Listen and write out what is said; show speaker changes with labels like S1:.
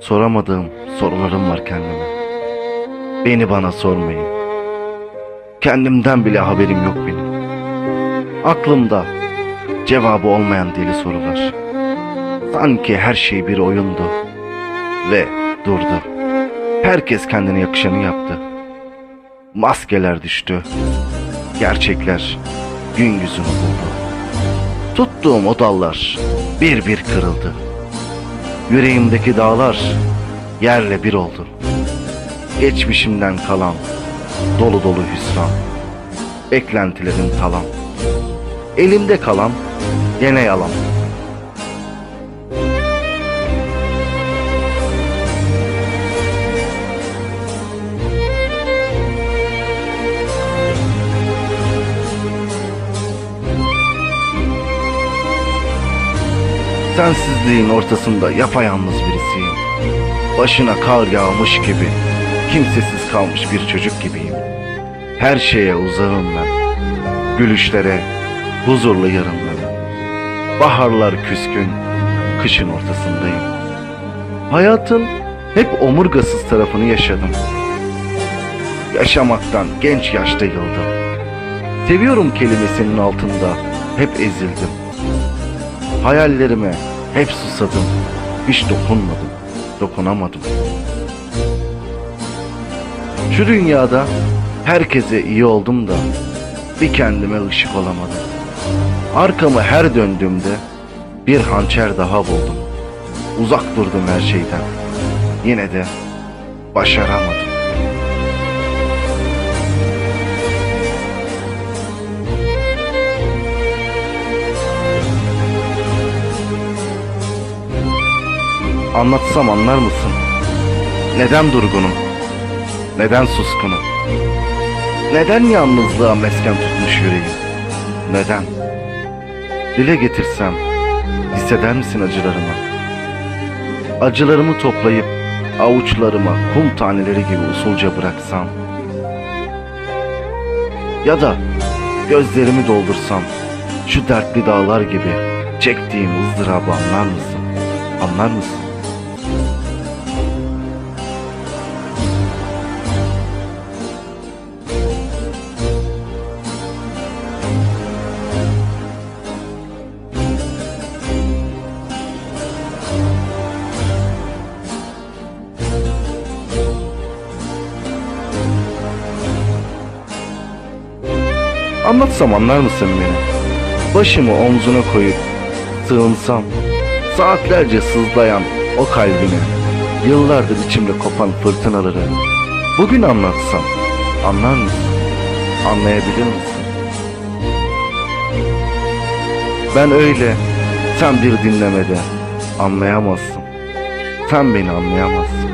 S1: Soramadığım sorularım var kendime. Beni bana sormayın. Kendimden bile haberim yok benim. Aklımda cevabı olmayan deli sorular. Sanki her şey bir oyundu ve durdu. Herkes kendine yakışanı yaptı. Maskeler düştü. Gerçekler gün yüzünü buldu. Tuttuğum o dallar bir bir kırıldı. Yüreğimdeki dağlar yerle bir oldu. Geçmişimden kalan dolu dolu hüsran. Beklentilerim talan. Elimde kalan gene yalan. Sensizliğin ortasında yapayalnız birisiyim. Başına kar yağmış gibi, kimsesiz kalmış bir çocuk gibiyim. Her şeye uzağım ben. Gülüşlere, huzurlu yarınlara. Baharlar küskün, kışın ortasındayım. Hayatın hep omurgasız tarafını yaşadım. Yaşamaktan genç yaşta yıldım. Seviyorum kelimesinin altında hep ezildim. Hayallerime hep susadım. Hiç dokunmadım, dokunamadım. Şu dünyada herkese iyi oldum da bir kendime ışık olamadım. Arkamı her döndüğümde bir hançer daha buldum. Uzak durdum her şeyden. Yine de başaramadım. Anlatsam anlar mısın? Neden durgunum? Neden suskunum? Neden yalnızlığa mesken tutmuş yüreğim? Neden? Dile getirsem hisseder misin acılarımı? Acılarımı toplayıp avuçlarıma kum taneleri gibi usulca bıraksam ya da gözlerimi doldursam şu dertli dağlar gibi çektiğim ızdırabı anlar mısın? Anlar mısın? Anlatsam anlar mısın beni? Başımı omzuna koyup sığınsam, saatlerce sızlayan o kalbine, yıllardır içimde kopan fırtınaları, bugün anlatsam, anlar mısın? Anlayabilir misin? Ben öyle, sen bir dinlemede anlayamazsın. Sen beni anlayamazsın.